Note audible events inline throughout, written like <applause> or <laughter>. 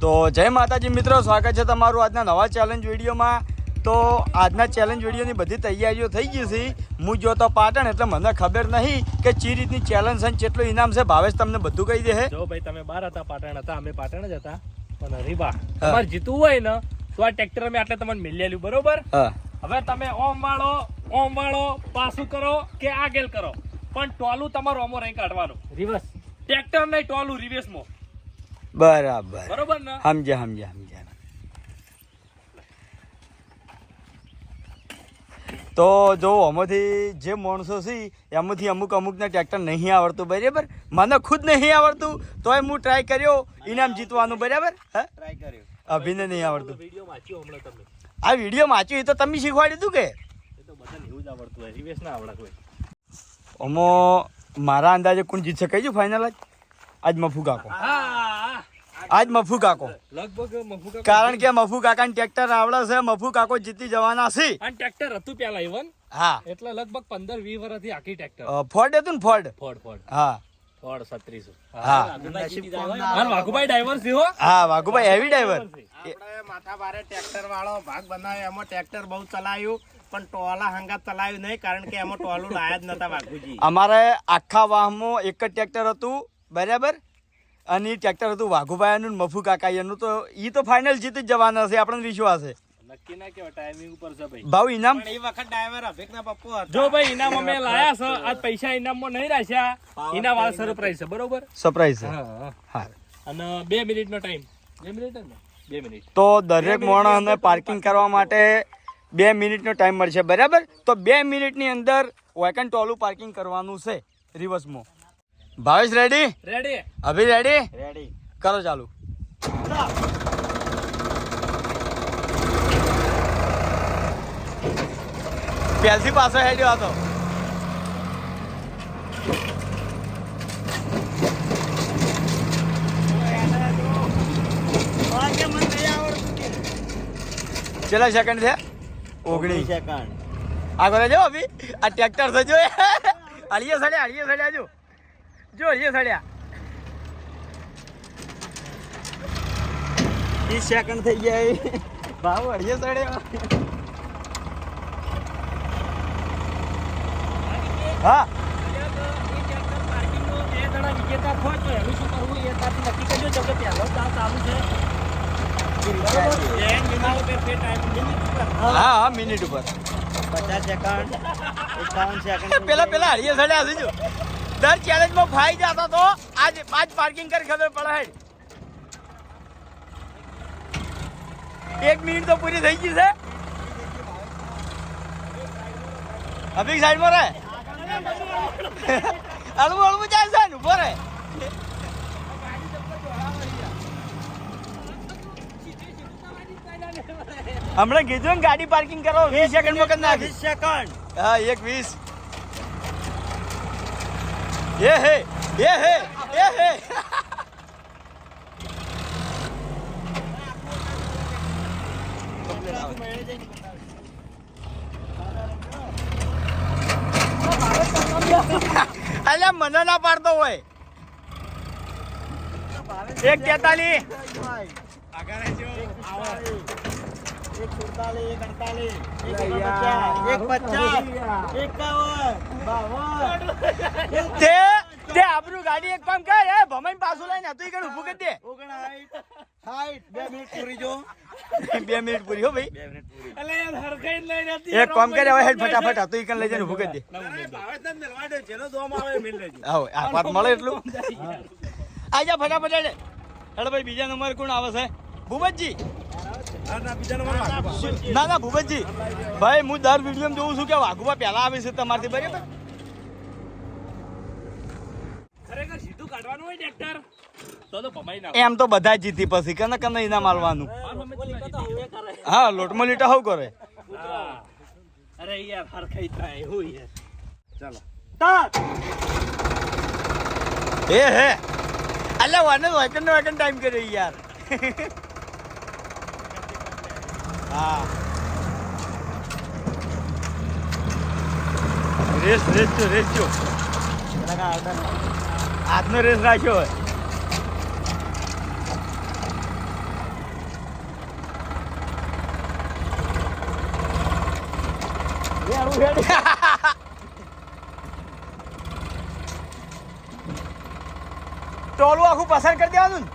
તો જય માતાજી મિત્રો સ્વાગત છે તમારું આજના નવા ચેલેન્જ વિડીયોમાં. તો આજના ચેલેન્જ વિડીયોની બધી તૈયારીઓ થઈ ગઈ છે. હું જો તો પાટણ એટલે મને ખબર નહીં કે ચી રીતની ચેલેન્જ છે ને કેટલું ઇનામ છે. ભાવેશ તમને બધું કહી દે હે. જો ભાઈ તમે બહાર હતા પાટણ હતા અમે પાટણ જ હતા. પણ રીબા તમારે જીતવું હોય ને તો આ ટ્રેક્ટર અમે આટલે તમને મિલેલું બરોબર? હવે તમે ઓમ વાળો ઓમ વાળો પાછું કરો કે આગેલ કરો? પણ ટોલું તમારું ઓમો રહી કાઢવાનું. રિવર્સ ટ્રેક્ટર નહીં ટોલું રિવર્સમાં બરાબર. બરાબર ને? સમજ્યા સમજ્યા સમજ્યા તો જો આમાંથી જે માણસો છે એમાંથી અમુક અમુકને ટ્રેક્ટર નહીં આવડતું બરાબર? મને ખુદ નહીં આવડતું તોય હું ટ્રાય કર્યો ઇનામ જીતવાનું બરાબર? હે? ટ્રાય કર્યો. અભિને નહીં આવડતું. વીડિયો વાંચ્યો હમણાં તમે. આ વીડિયો વાંચ્યું એ તો તમે શીખવાડ્યું હતું કે? જ આમાં મારા અંદાજે કોણ જીતશે કહીજો ફાઇનલ આજ આજ મફુ કાકો. હા આજ મફુ કાકો. લગભગ મફુ કારણ કે મફુ કાકાને ટ્રેક્ટર આવડે છે મફુ કાકો જીતી જવાના છે. અને ટ્રેક્ટર હતું પેલા ઇવન હા. એટલે લગભગ પંદર વીસ વર્ષથી આખી ટ્રેક્ટર. ફોર્ડ હતું ને ફોર્ડ ફોર્ડ ફોડ હા. ફોડ છત્રીસો. હા. વાઘુભાઈ ડ્રાઈવર છે હા વાઘુભાઈ હેવી ડ્રાઈવર માથા ભારે ટ્રેક્ટર વાળો ભાગ બનાવ્યો. એમાં ટ્રેક્ટર બહુ ચલાવ્યું પણ ટોલા હંગાત ચલાવ્યું નહીં કારણ કે એમાં ટોલું લાયા જ નતા વાઘુજી. અમારે આખા વાહમાં એક જ ટ્રેક્ટર હતું બરાબર? અને એ ટ્રેક્ટર હતું વાઘુભાઈનું ને મફુ કાકાઈનું તો એ તો ફાઇનલ જીતી જ જવાના છે આપણને વિશ્વાસ છે. નક્કી ના કેવા ટાઈમિંગ ઉપર છે ભાઈ. ભાવ ઇનામ એ વખત ડ્રાઈવર અભિકના પપ્પો હતા. જો ભાઈ ઇનામ અમે <laughs> લાયા છે આજ પૈસા ઇનામમાં નહીં રાખ્યા. ઇનામ વાળા સરપ્રાઈઝ છે બરોબર? સરપ્રાઈઝ છે. હા હા. અને બે મિનિટ નો? ટાઈમ બે મિનિટ. બે મિનિટ તો દરેક માણસને પાર્કિંગ કરવા માટે બે મિનિટનો ટાઈમ મળશે બરાબર? તો બે મિનિટની અંદર વેકન ટોલું પાર્કિંગ કરવાનું છે રિવર્સમાં ભાવેશ રેડી રેડી અભી રેડી રેડી કરો ચાલુ. પેલસી પાછો હેડ્યો હતો કેટલા સેકન્ડ છે ઓગણીસ સેકન્ડ આગળ જો અભી. આ ટ્રેક્ટર થજો અળીએ સડ્યા અળીએ સડ્યા જો જો અળીએ ત્રીસ સેકન્ડ થઈ ગયા ભાવ અળીએ સડ્યા હા. હા હા મિનિટ ઉપર. પચાસ સેકન્ડ એકાવન સેકન્ડ પેલા પેલા હળીએ સડ્યા છે જો. દર ચેલેન્જમાં ફાઈ જતો તો આજ આજ પાર્કિંગ કરી ખબર પડે એક મિનિટ તો પૂરી થઈ ગઈ છે. અભિક સાઈડમાં રે <laughs> હળવું હળવું જાય છે ને ઊભો રે હમણાં કીધું ને ગાડી પાર્કિંગ કરો વીસ સેકન્ડમાં કરી નાખી. વીસ સેકન્ડ હા એક વીસ. એ hey, એ hey, એ hey. અલ્યા મને ના પાડતો હોય. એક તેતાલીસ. ગાડી એક કામ કર, એ ભમાઈ પાછું લઈને હતું કણ ઊભું બે મિનિટ પૂરી જો બે મિનિટ હો ભાઈ. એક કામ કરે, હવે હેડ ફટાફટ હતું કણ લઈ જઈને ઊભું મળે એટલું. આજા, ફટાફટ હેડ. હેડ ભાઈ, બીજા નંબર કોણ આવે છે? ભૂપતજી ના ના ભૂપતજી ભાઈ હું દર વીડિયો જોઉં છું કે વાઘુભા પહેલા આવે છે તમારથી બરાબર? ખરેખર સીધું કાઢવાનું હોય ટ્રેક્ટર? તો તો ભમાઈ નાખો. એમ તો બધા જીતી પછી કને કને એના માલવાનું માર મમ્મી તો જીતી ગઈ. હા લોટમાં લીટા હવ કરે. અરે યાર હરખાઈ થાય હું યાર. ચાલો. એ હે. અલ્યા વાને વેકન વેકન ટાઈમ કર્યો યાર. <laughs> હા. રેસ રેસ છો રેસ છો આજનો રેસ રાખ્યો હોય. ટોલું આખું પસંદ કરી દેવાનું ને?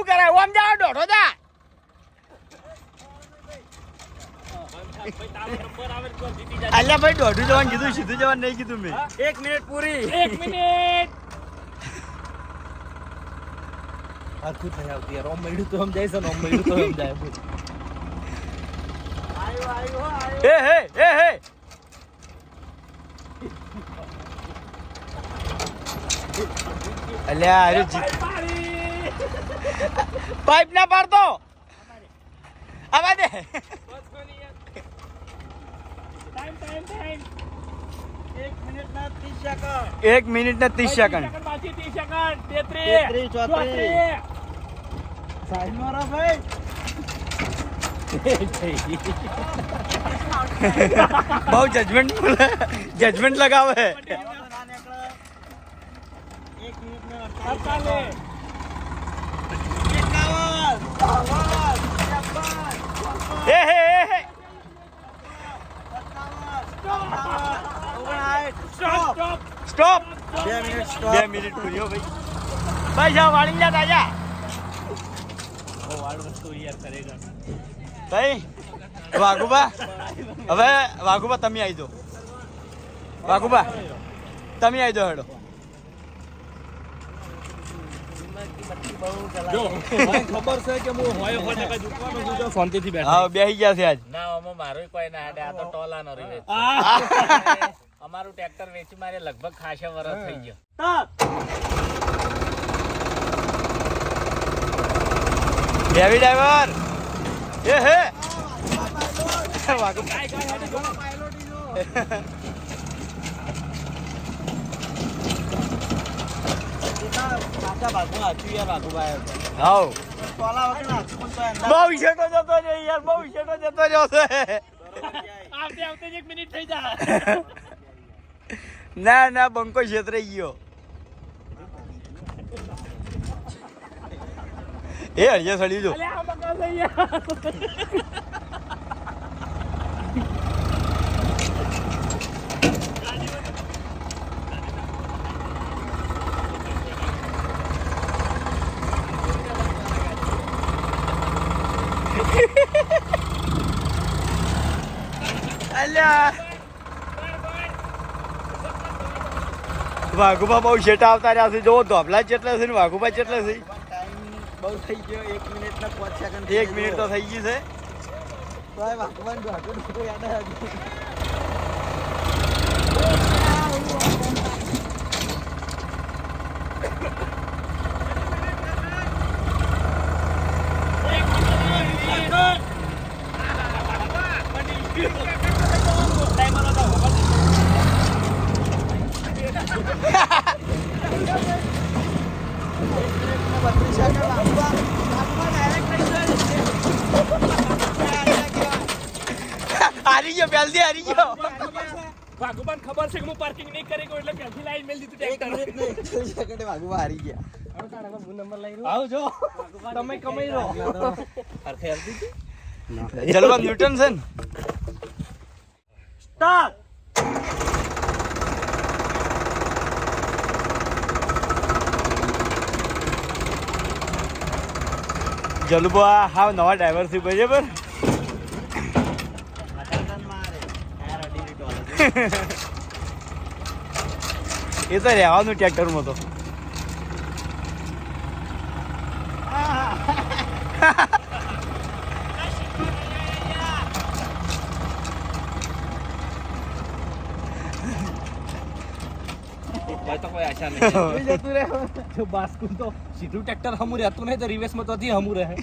આવું કરાય ઓમ જાઓ દોઢો જાય. અલ્યા ભાઈ દોઢું જવાનું કીધું સીધું જવાનું નહીં કીધું મેં. એક મિનિટ પૂરી. એક મિનિટ. આખું થઈ આવતી યાર ઓમ મળ્યું તો સમજાય છે ને ઓમ મળ્યું તો આવ્યો આવ્યો એ હે એ હે. અલ્યા અરે જી-. પાઇપ ના પાડતો. આવા દે. એક મિનિટ ના ત્રીસ સેકન્ડ. બહુ જજમેન્ટ જજમેન્ટ લગાવે. એક મિનિટ ને અડતાલીસ અડતાલીસ. એકાવન, બાવન, ત્રેપન, ચોપન, એ હે એ હે સત્તાવન, અઠ્ઠાવન, ઓગણસાઠ, સ્ટોપ સ્ટોપ સ્ટોપ બે મિનિટ બે મિનિટ પૂર્યો ભાઈ ભાઈ જા વાળી જા. તાજા ઓ વાળ વસ્તુ યાર કરેગા. ભાઈ વાઘુબા હવે વાઘુબા તમે આવી દો વાઘુબા તમે આવી દો હેડો. ખબર છે કે હું હોય હોય ટકા છું શાંતિથી બેઠો. હા બેસી ગયા છે આજ. ના મારું કોઈ ના આ તો ટોલાનો રિવેજ અમારું ટ્રેક્ટર વેચી મારે લગભગ ખાસા વર્ષ થઈ ગયો. હેવી ડ્રાઈવર એ હે! બહુ છેટો જતો રહ્યો યાર બહુ જતો રહ્યો છે. આવતે આવતે એક મિનિટ થઈ જાય. <laughs> ના ના બંકો છેતરાઈ ગયો. એ હરિયા સડી જો. વાઘુબા બહુ છેટા આવતા રહ્યા છે. જો ધોબલા જેટલા છે ને વાઘુભા જેટલા છે. બહુ થઈ ગયો એક મિનિટ ના પાંચ સેકન્ડ એક મિનિટ તો થઈ ગઈ છે દોઢું યાદ આવ્યું. બત્રીસ સેકન્ડ વાઘુબા વાઘુબા direct થઈ ગયો. હારી ગયો પહેલથી હારી ગયો ભાગુબાન ખબર છે કે હું પાર્કિંગ નહીં કરી ગયો એટલે પહેલી લાઈન મેલ દીધું ટ્રેક્ટર સેકન્ડે વાઘુબા હારી ગયા. ચલવા ન્યૂટન છે ને? સ્ટાર્ટ જલુબો આ હાવ નવા ડ્રાઈવર છે બરાબર. એ તો રહેવાનું ટ્રેક્ટરમાં તો. ભાઈ તો કોઈ <laughs> જો બાસ્કુન તો સીધું ટ્રેક્ટર હમું રહેતું નહીં તો રિવેસમાં તો હજી હમું રહે.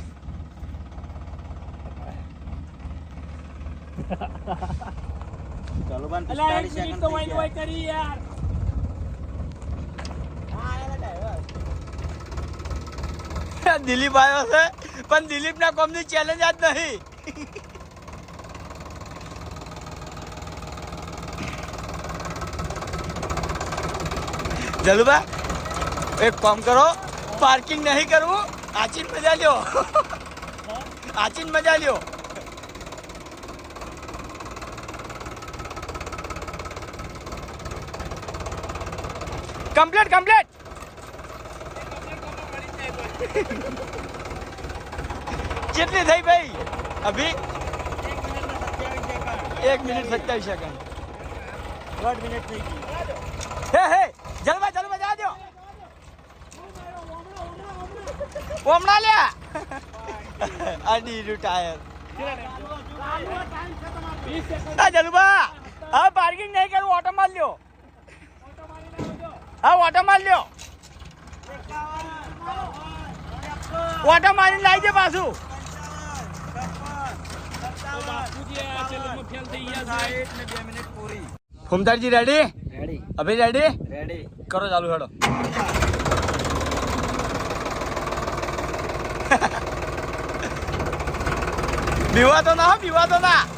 હોય કરી <laughs> દિલીપ આવ્યો છે પણ દિલીપ ના કોમની ચેલેન્જ જ નહીં. <laughs> જલુભા એક કામ કરો પાર્કિંગ નહીં કરવું આચીન મજા લ્યો. આચીન મજા લ્યો. કમ્પ્લીટ કમ્પ્લીટ <laughs> કેટલી થઈ ભાઈ? અભી? એક મિનિટ સત્યાવીસ સેકન્ડ. દોઢ મિનિટ થઈ ગઈ. હે હે જલવા જલવા જા દો. ઓમણા લ્યા અડી રૂ ટાયર જલવા. હા પાર્કિંગ નહીં કરવું ઓટો માર લ્યો. હા ઓટો માર લ્યો. ઓટો મારીને લાવી દે પાછું. ફોમદારજી રેડી રેડી અભી રેડી રેડી કરો ચાલુ હેડો. <laughs> બીવા તો ના બીવા તો ના.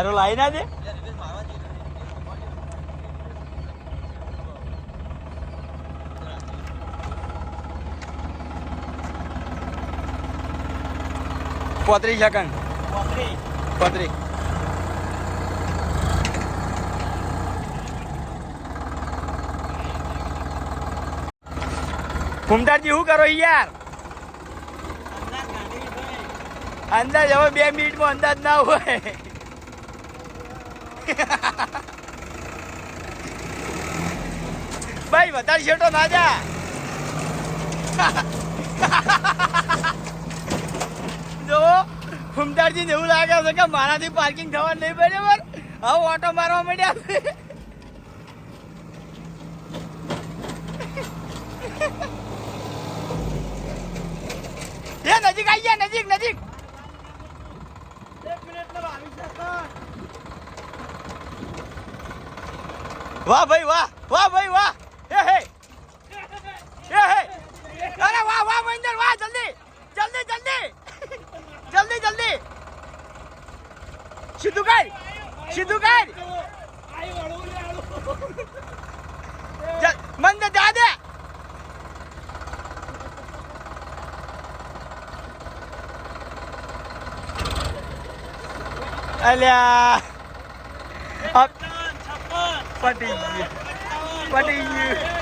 આરો લાઈ ના દે. પોત્રીસ સેકન્ડ પોત્રીસ. ફૂમતારજી શું કરો યાર? અંદાજ હવે બે મિનિટમાં અંદાજ ના હોય. ભાઈ, વધારે છેટો ના જા. જો હુમદારજી એવું લાગે છે કે મારાથી પાર્કિંગ થવા નહીં બરાબર હવે ઓટો મારવા માંડ્યા છે એ નજીક આવી ગયા નજીક નજીક વાહ ભાઈ, વાહ વાહ ભાઈ, વાહ. હે હે. હે હે. અરે વાહ વાહ, મહેન્દ્ર, વાહ, જલ્દી જલ્દી જલ્દી. જલ્દી જલ્દી. સીધું કર સીધું કર. મંદ જા દે. અલ્યા. પટી ગયું પટી ગયું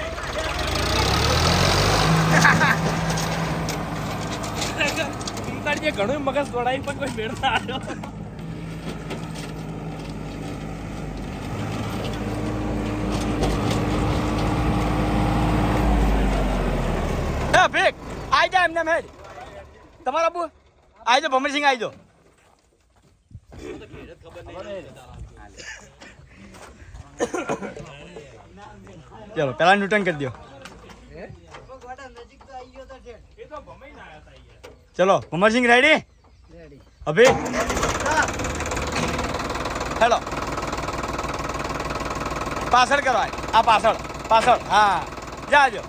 ફૂમતાડીએ ઘણું મગજ દોડાવી પણ કોઈ મેળ ના આવ્યો ભીખ આઈ જા એમને મેડ તમારા બુ આઈ જો ભમરસિંહ આઈ જો ચલો, પેલા ન્યૂટન કરી દો ચલો ભમરસિંહ રેડી અભી? હેલો. પાછળ કરો આ પાછળ પાછળ, હા. જાજો.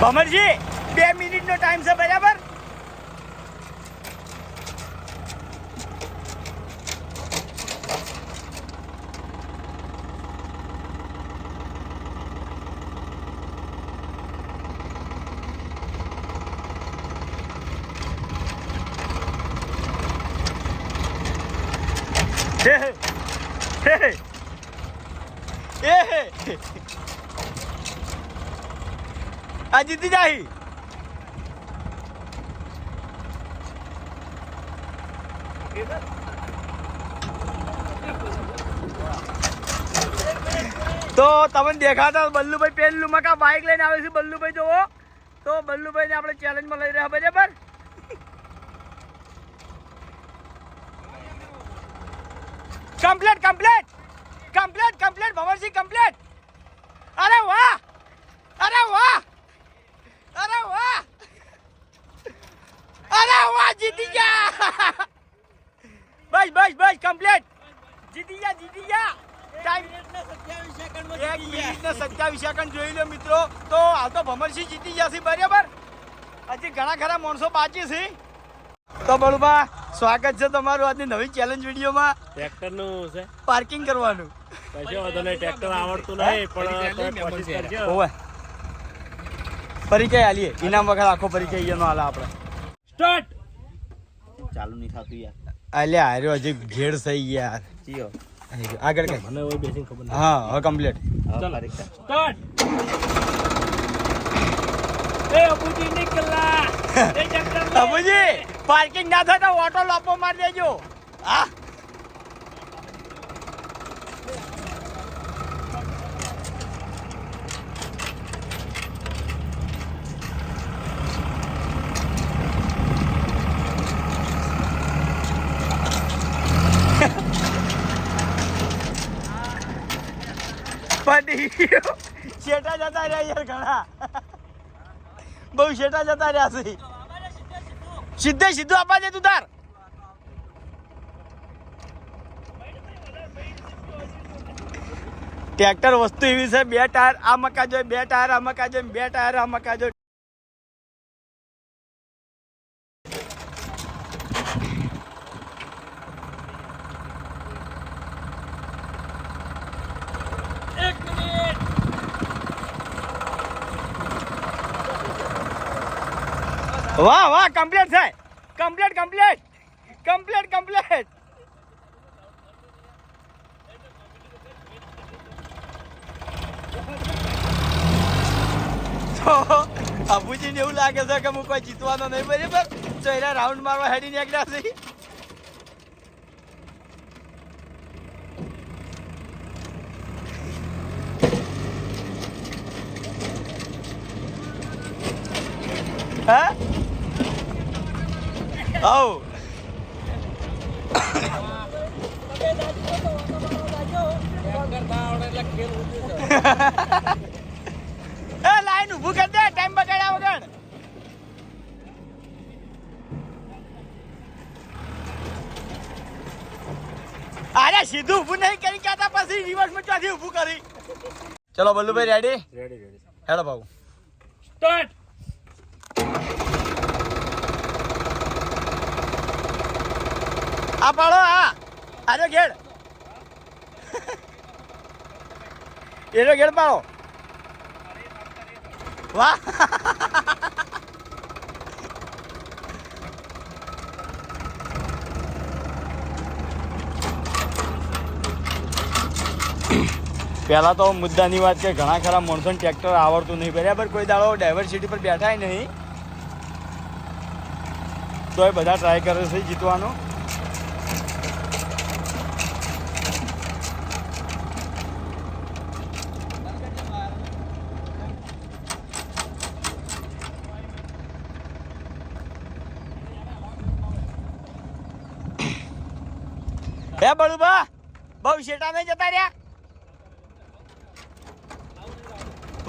ભમરજી બે મિનિટનો ટાઈમ છે બરાબર હે હે હે હે એ હે આ જીતી જાહી તો તમને દેખાતા બલ્લુભાઈ પેલું મકા બાઇક લઈને આવે છે. બલ્લુભાઈ જોવો. તો બલ્લુભાઈને આપણે ચેલેન્જમાં લઈ રહ્યા બરાબર? Complete complete complete complete Bhavansinh complete અરે વાહ અરે વાહ. જીતી ગયા. બસ બસ બસ કમ્પ્લીટ જીતી ગયા જીતી ગયા. એક મિનિટ ને સત્યાવીસ સેકન્ડ જોઈ લો મિત્રો. તો હાલ તો ભમરસિંહ જીતી ગયા છે બરાબર? હજી ઘણા ખરા માણસો બાકી છે. તો બળુબા સ્વાગત છે તમારું આજની નવી ચેલેન્જ વિડીયોમાં. ટ્રેક્ટરનું છે. પાર્કિંગ કરવાનું. ટ્રેક્ટર આવડતું નહીં પણ ઓવે. પરિચય આલીએ ઇનામ વગર આખો પરિચય એનો આલા આપણે સ્ટાર્ટ ચાલુ નહીં થતું યાર. અલ્યા હાર્યો હજી ઘેડ થઈ યાર ચિયો. આગળ કઈ? મને ઓય બેસીને ખબર હા હવે કમ્પ્લીટ સ્ટાર્ટ એ અબુજી નીકળલા. <laughs> એ ટ્રેક્ટર અબુજી પાર્કિંગ ના થાય તો ઓટો લોપો મારી દેજો. હા પડી ગયો. શેઠા જતા રહ્યા યાર ઘણા. બહુ શેઠા જતા રહ્યા છે. સીધે સીધું આપવા દે તું તાર. ટ્રેક્ટર વસ્તુ એવી છે, બે ટાયર, આ મકા જોઈએ બે ટાયર, આ મકા જોઈએ બે ટાયર, આ મકા જોઈએ કમ્પ્લીટ થાય કમ્પ્લીટ કમ્પ્લીટ કમ્પ્લીટ કમ્પ્લીટ અબુજીને એવું લાગે છે કે હું કોઈ જીતવાનો નહીં બરાબર તો એના રાઉન્ડ મારવા હેડી નીકળ્યા છે. હા? Oh. <laughs> એ લાઈન ઊભું કરી દે ટાઈમ બગાડ્યા વગર. અરે સીધું ઊભું નહીં કરી કહેતા પછી રિવર્સમાં ચોથી ઊભું કરી. ચલો Ballubhai ready ready ready hello ભાऊ start આ પાડો આ આજો ઘેડ <laughs> એનો ગેડ પાડો. વાહ. પહેલાં તો મુદ્દાની વાત કે ઘણા ખરા માણસોને ટ્રેક્ટર આવડતું નહીં બરાબર કોઈ દાડો ડાયવર્સિટી પર બેઠાય નહીં. તો એ બધા ટ્રાય કરે છે જીતવાનો. બળુબા બહુ શેટા નહીં જતા રહ્યા.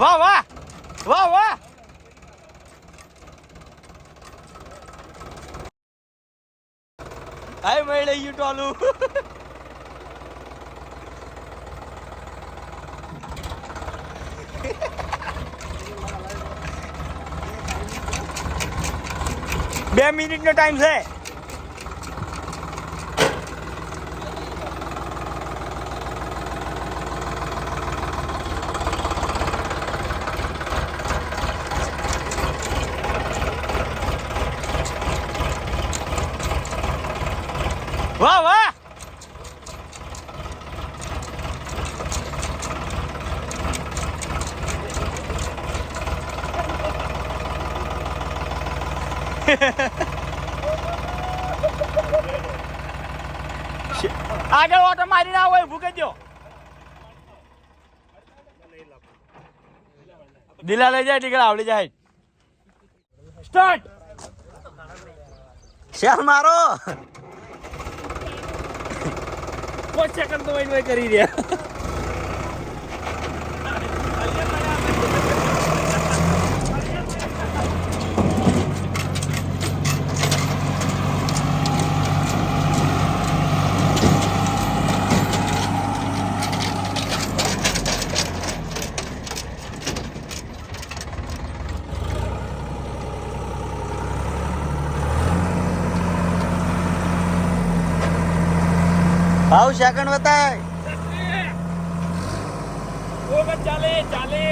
વાહ વાહ વાહ વાહ. હાય મળે યુ ટોલું. બે મિનિટનો ટાઈમ છે વાહ વાહ <laughs> આગળ ઓટો મારી ના હોય ભૂકે દો દિલા લઈ જાય ટીકડા આવડી જાય. સ્ટાર્ટ શેર મારો? પાંચ સેકન્ડ તો વait કરી રહ્યા. ભાવ સેકન્ડ બતાય ચાલે ચાલે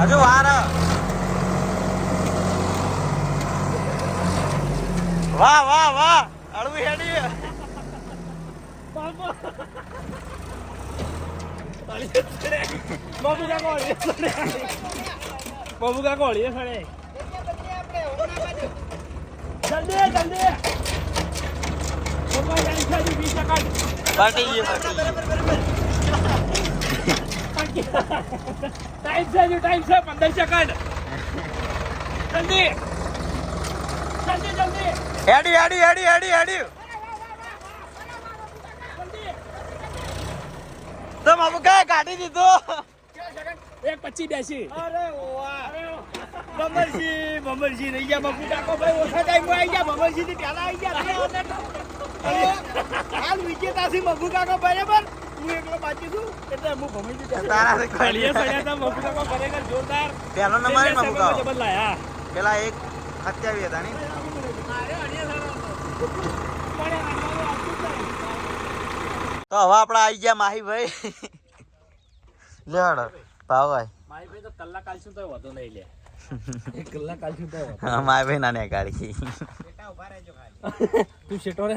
હજુ વાર. વાહ વાહ વાહ. અળવી હેડી. બાબુ હળીએ સડે બાબુ કાકો હળીએ સડે જલ્દી જલ્દી બાબા ટાઈમ છે હજી વીસ સેકન્ડ તો બાબુ કાંઈ કાઢી દીધો એક પચી બેસી અરે વાહ બમરજી બમરજી રહી ગયા બાપુ કાકો ભાઈ ઓછા ટાઈમ આવી ગયા બમરજી થી પહેલા આવી ગયા હાલ વિજેતાથી મગુ કાકો બરાબર. હું એકલો બાકી છું એટલે હું ભમરજી તારા હળીએ સડ્યા હતા બાબુ કાકો જોરદાર. પહેલો બે સેકન્ડમાં જબર લાયા. પેલા એક સત્યાવી હતા નહીં? તો હવે આપણે આવી ગયા માહીભાઈ. લેવાડો ભાવ ભાઈ તો કલાક આલશું તો વધુ નહીં લે. એક કલાક આલશું તો હા ના નાને કાઢી. તું શેટો રે?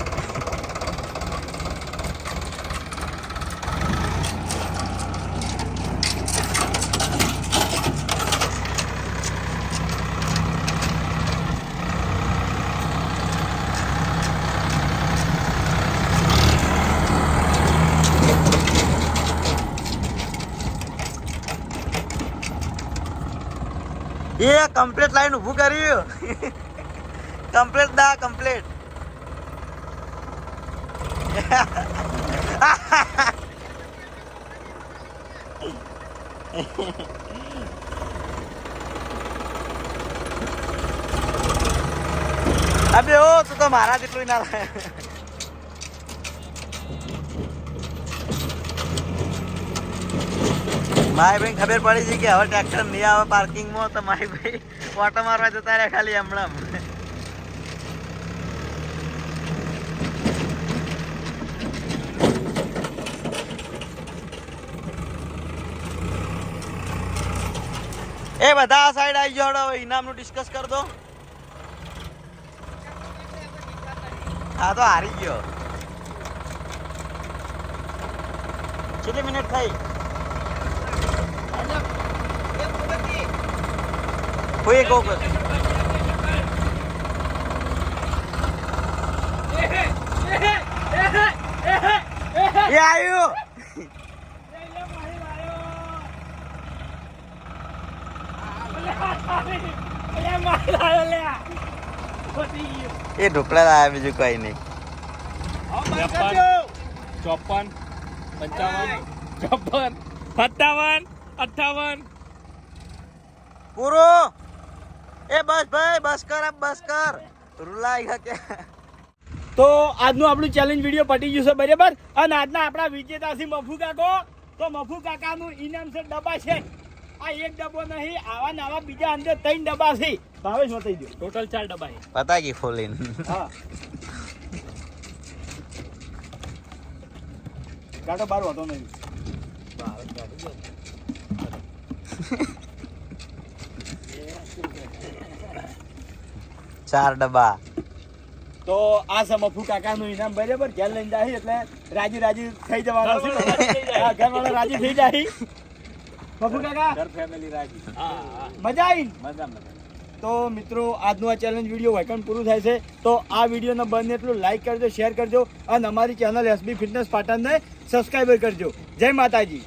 એ કમ્પ્લીટ લાઈન ઊભું કર્યું. કમ્પ્લીટ દા કમ્પ્લીટ અબે ઓ, તું તો મારા જેટલું ના લાય મારી ભાઈ ખબર પડી છે કે હવે ટ્રેક્ટર નહીં આવે પાર્કિંગમાં, તો મારી ભાઈ ઓટો મારવા જતા રહ્યા ખાલી હમણાં. એ બધા આ સાઈડ આવી જાઓ, હવે ઇનામનું ડિસ્કસ કર દો. હા, તો હારી ગયો. કેટલી મિનિટ થઈ? કોઈ એક એ આવ્યું એ ઢોકળા લાયા બીજું કઈ નહીં ચોપન પંચાવન ચોપન સત્તાવન અઠાવન પૂરો એ બસ ભાઈ બસ કર બસ કર. રૂલાઈ ગયા તો આજનું આપણું ચેલેન્જ વીડિયો પટી ગયું છે બરાબર? અને આજના આપણા વિજેતા છે મફુ કાકો. તો મફુ કાકાનું ઇનામ છે ડબ્બા છે. આ એક ડબ્બો નહીં આવા નાવા બીજા અંદર ત્રણ ડબ્બા છે. ભાવેશ વતાઈ દો ટોટલ ચાર ડબ્બા છે. પતા ગઈ ફોલીન. હા. કાઢો બાર વાતો નહીં. ચાર ડબ્બા. તો આ છે મફુ કાકાનું ઇનામ બરાબર ઘેર લઈને જાય એટલે રાજી રાજી થઈ જવાનો છે. ઘરવાળા રાજી થઈ જાય. મફુ કાકા ઘર ફેમિલી રાજી. મજા આવી? મજા મજા. તો મિત્રો આજનું આ ચેલેન્જ વીડિયો વેકન પૂરું થાય છે? તો આ વિડીયોને બને એટલું લાઈક કરજો શેર કરજો અને અમારી ચેનલ એસબી ફિટનેસ પાટણને સબસ્ક્રાઈબર કરજો. જય માતાજી.